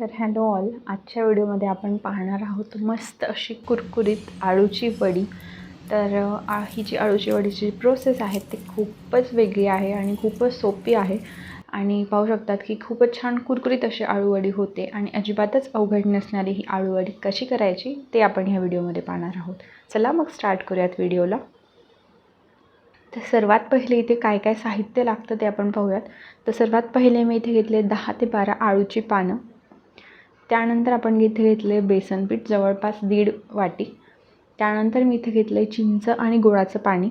तर hello all आजच्या व्हिडिओमध्ये आपण पाहणार आहोत मस्त अशी कुरकुरीत आळूची वडी. तर ही जी आळूची वडीची प्रोसेस आहे ती खूपच वेगळी आहे आणि खूपच सोपी आहे. आणि पाहू शकतात की खूपच छान कुरकुरीत अशी आळूवडी होते आणि अजिबातच अवघड नसणारी ही आळूवडी कशी करायची ते आपण ह्या व्हिडिओमध्ये पाहणार आहोत. चला मग स्टार्ट करूयात व्हिडिओला. तर सर्वात पहिले इथे काय काय साहित्य लागतं ते आपण पाहूयात. तर सर्वात पहिले मी इथे घेतले दहा ते बारा आळूची पानं. त्यानंतर आपण इथे घेतले बेसन पीठ जवळपास दीड वाटी. त्यानंतर मी इथे घेतलं आहे चिंच आणि गुळाचं पाणी.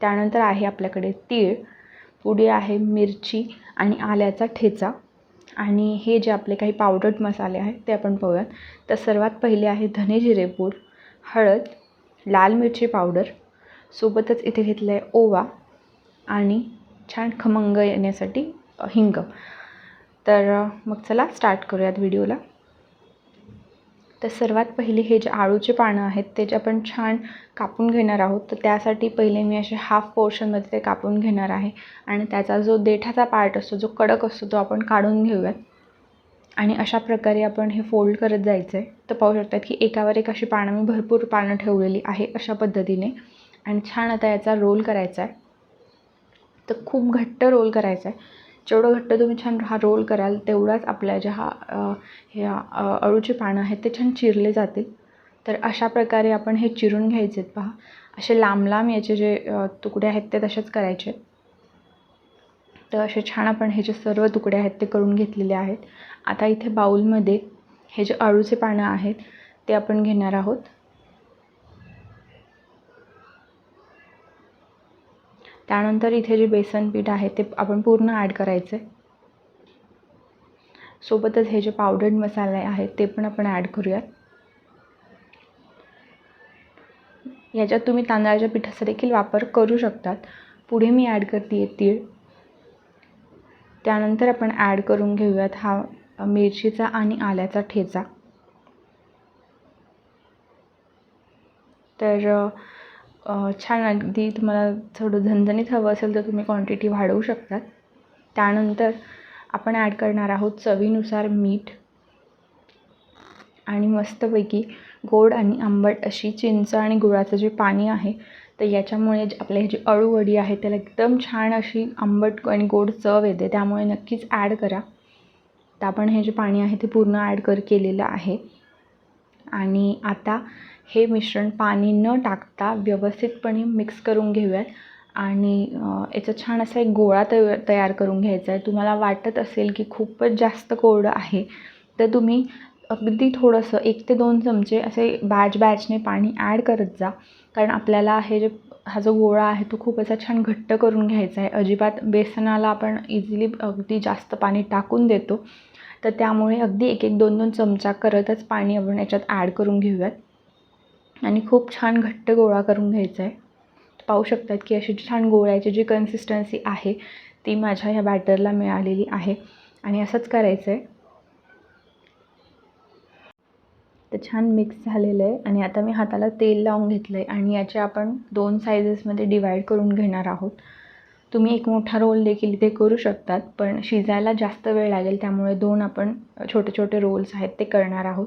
त्यानंतर आहे आपल्याकडे तीळ पुढे आहे मिरची आणि आल्याचा ठेचा. आणि हे जे आपले काही पावडर्ड मसाले आहेत ते आपण पाहूयात. तर सर्वात पहिले आहे धने जिरेपूर हळद लाल मिरची पावडर सोबतच इथे घेतलं आहे ओवा आणि छान खमंग येण्यासाठी हिंग. तर मग चला स्टार्ट करूयात व्हिडिओला तर सर्वात पहिले हे जे आळूचे पानं आहेत ते जे आपण छान कापून घेणार आहोत तर त्यासाठी पहिले मी असे हाफ पोर्शनमध्ये ते कापून घेणार आहे. आणि त्याचा जो देठाचा पार्ट असतो जो कडक असतो तो आपण काढून घेऊयात. आणि अशा प्रकारे आपण हे फोल्ड करत जायचं आहे तर पाहू शकतात की एकावर एक अशी पानं मी भरपूर पानं ठेवलेली आहे अशा पद्धतीने. आणि छान आता याचा रोल करायचा आहे तर खूप घट्ट रोल करायचा आहे जेवढं घट्ट तुम्ही छान हा रोल कराल तेवढाच आपल्या ज्या हा ह्या अळूचे पानं आहेत ते छान चिरले जातील. तर अशा प्रकारे आपण हे चिरून घ्यायचे आहेत पहा. असे लांब लांब याचे जे तुकडे आहेत ते तसेच करायचे आहेत. तर असे छान आपण हे जे सर्व तुकडे आहेत ते करून घेतलेले आहेत. आता इथे बाऊलमध्ये हे जे अळूचे पानं आहेत ते आपण घेणार आहोत. त्यानंतर इथे जे बेसन पीठ आहे ते आपण पूर्ण ॲड करायचं आहे सोबतच हे जे पावडर्ड मसाले आहेत ते पण आपण ॲड करूयात. याच्यात तुम्ही तांदळाच्या पिठाचा देखील वापर करू शकतात. पुढे मी ॲड करते आहे तीळ. त्यानंतर आपण ॲड करून घेऊयात हा मिरचीचा आणि आल्याचा ठेचा. तर छान अगदी तुम्हाला थोडं झणझणीत हवं असेल तर तुम्ही क्वांटिटी वाढवू शकतात. त्यानंतर आपण ॲड करणार आहोत चवीनुसार मीठ आणि मस्तपैकी गोड आणि आंबट अशी चिंच आणि गुळाचं जे पाणी आहे तर याच्यामुळे जे आपले हे अळूवडी आहे त्याला एकदम छान अशी आंबट आणि गोड चव येते. त्यामुळे नक्कीच ॲड करा. तर आपण हे जे पाणी आहे ते पूर्ण ॲड कर केलेलं आहे. आणि आता हे मिश्रण पाणी न टाकता व्यवस्थितपणे मिक्स करून घेऊयात. आणि याचा छान असा एक गोळा तय तयार करून घ्यायचा आहे. तुम्हाला वाटत असेल की खूपच जास्त कोरडं आहे तर तुम्ही अगदी थोडंसं एक ते दोन चमचे असे बॅच बॅचने पाणी ॲड करत जा. कारण आपल्याला हे जे हा जो गोळा आहे तो खूप असा छान घट्ट करून घ्यायचा आहे. अजिबात बेसनाला आपण इझिली अगदी जास्त पाणी टाकून देतो. तर त्यामुळे अगदी एक एक दोन दोन चमचा करतच पाणी आपण याच्यात ॲड करून घेऊयात. आणि खूप छान घट्ट गोळा करून घ्यायचा आहे पाहू शकतात की अशी छान गोळ्याची जी कन्सिस्टन्सी आहे ती माझ्या ह्या बॅटरला मिळालेली आहे. आणि असंच करायचं आहे तर छान मिक्स झालेलं आहे आणि आता मी हाताला तेल लावून घेतलं आहे आणि याचे आपण दोन सायझेसमध्ये डिवाईड करून घेणार आहोत. तुम्ही एक मोठा रोल देखील इथे करू शकतात पण शिजायला जास्त वेळ लागेल त्यामुळे दोन आपण छोटे छोटे रोल्स आहेत ते करणार आहोत.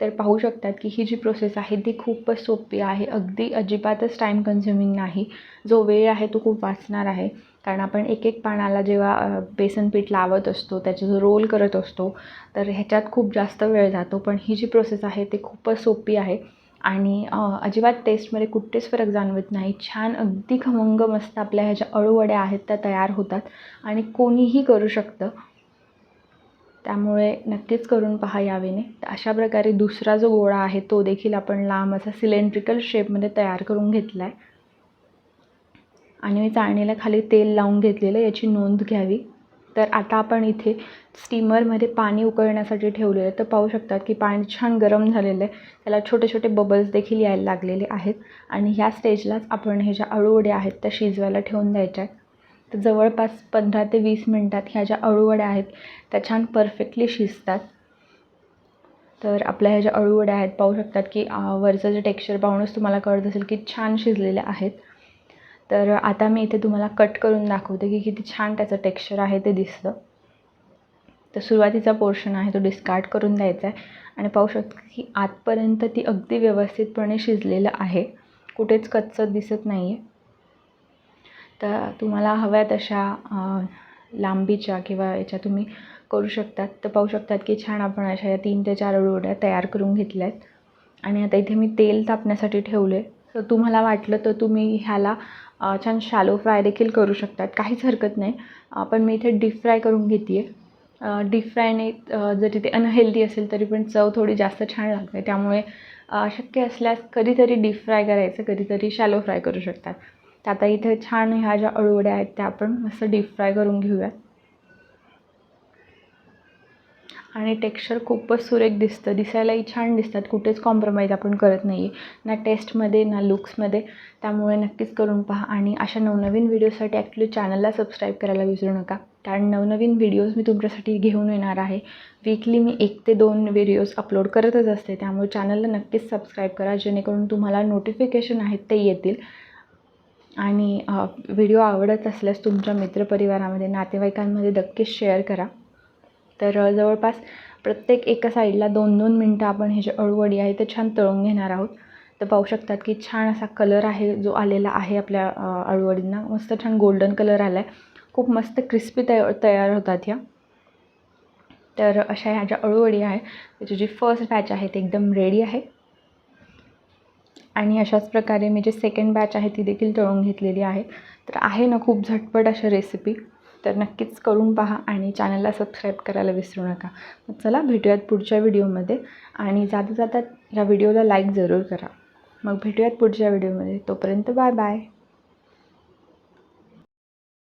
तर पाहू शकतात की ही जी प्रोसेस आहे ती खूपच सोपी आहे. अगदी अजिबातच टाईम कन्झ्युमिंग नाही. जो वेळ आहे तो खूप वाचणार आहे. कारण आपण एक एक पानाला जेव्हा बेसन पीठ लावत असतो त्याचा जो रोल करत असतो तर ह्याच्यात खूप जास्त वेळ जातो. पण ही जी प्रोसेस आहे ती खूपच सोपी आहे. आणि अजिबात टेस्टमध्ये कुठेच फरक जाणवत नाही. छान अगदी खमंग मस्त आपल्या ह्या ज्या अळूवड्या आहेत त्या तयार होतात आणि कोणीही करू शकतं. त्यामुळे नक्कीच करून पहा यावेने तर अशा प्रकारे दुसरा जो गोळा आहे तो देखील आपण लांब असा सिलेंड्रिकल शेपमध्ये तयार करून घेतला आहे आणि मी चाळणीला खाली तेल लावून घेतलेलं याची नोंद घ्यावी. तर आता आपण इथे स्टीमरमध्ये पाणी उकळण्यासाठी ठेवलेलं आहे. तर पाहू शकतात की पाणी छान गरम झालेलं आहे. त्याला छोटे छोटे बबल्स देखील यायला लागलेले आहेत. आणि ह्या स्टेजलाच आपण हे ज्या अळूवड्या आहेत त्या शिजवायला ठेवून द्यायच्या आहेत. तर जवळपास पंधरा ते वीस मिनटात ह्या ज्या अळूवड्या आहेत त्या छान परफेक्टली शिजतात. तर आपल्या ह्या ज्या अळूवड्या आहेत पाहू शकतात की वरचं जे टेक्स्चर पाहूनच तुम्हाला कळत असेल की छान शिजलेल्या आहेत. तर आता मी इथे तुम्हाला कट करून दाखवते की किती छान त्याचं टेक्स्चर आहे ते दिसतं. तर सुरुवातीचा पोर्शन आहे तो डिस्कार्ड करून द्यायचा आहे. आणि पाहू शकता की आतपर्यंत ती अगदी व्यवस्थितपणे शिजलेलं आहे. कुठेच कच्चं दिसत नाही आहे तर तुम्हाला हव्या तशा लांबीच्या किंवा याच्या तुम्ही करू शकतात. तर पाहू शकतात की छान आपण अशा या तीन ते चार रोड्या तयार करून घेतल्या आहेत आणि आता इथे मी तेल तापण्यासाठी ठेवले तर तुम्हाला वाटलं तर तुम्ही ह्याला छान शॅलो फ्राय देखील करू शकतात. काहीच हरकत नाही. पण मी इथे डीप फ्राय करून घेते आहे डीप फ्रायने जरी ते अनहेल्दी असेल तरी पण चव थोडी जास्त छान लागते. त्यामुळे शक्य असल्यास कधीतरी डीप फ्राय करायचं. कधीतरी शॅलो फ्राय करू शकतात. तर आता इथे छान ह्या ज्या अळूवड्या आहेत त्या आपण मस्त डीप फ्राय करून घेऊयात. आणि टेक्स्चर खूपच सुरेख दिसतं. दिसायलाही छान दिसतात. कुठेच कॉम्प्रोमाइज आपण करत नाही आहे ना टेस्टमध्ये ना लुक्समध्ये त्यामुळे नक्कीच करून पहा. आणि अशा नवनवीन व्हिडिओसाठी ॲक्च्युली चॅनलला सबस्क्राईब करायला विसरू नका. कारण नवनवीन व्हिडिओज मी तुमच्यासाठी घेऊन येणार आहे. वीकली मी एक ते दोन व्हिडिओज अपलोड करतच असते. त्यामुळे चॅनलला नक्कीच सबस्क्राईब करा. जेणेकरून तुम्हाला नोटिफिकेशन आहेत ते येतील. आणि व्हिडिओ आवडत असल्यास तुमच्या मित्रपरिवारामध्ये नातेवाईकांमध्ये नक्कीच शेअर करा. तर जवळपास प्रत्येक एका साईडला दोन दोन मिनटं आपण हे जे अळूवडी आहे ते छान तळून घेणार आहोत. तर पाहू शकतात की छान असा कलर आहे जो आलेला आहे आपल्या अळूवडींना. मस्त छान गोल्डन कलर आला आहे खूप मस्त क्रिस्पी तया तयार होतात ह्या. तर अशा ह्या ज्या अळूवडी आहे त्याची जी फर्स्ट बॅच आहे ती एकदम रेडी आहे. आणि अशाच प्रकारे मी जे सेकंड बॅच आहे ती देखील तळून घेतलेली आहे. तर आहे ना खूप झटपट अशा रेसिपी. तर नक्कीच करून पहा आणि चॅनलला सबस्क्राईब करायला विसरू नका. मग चला भेटूयात पुढच्या व्हिडिओमध्ये आणि जाता जाता या व्हिडिओला लाईक जरूर करा. मग भेटूयात पुढच्या व्हिडिओमध्ये तोपर्यंत बाय बाय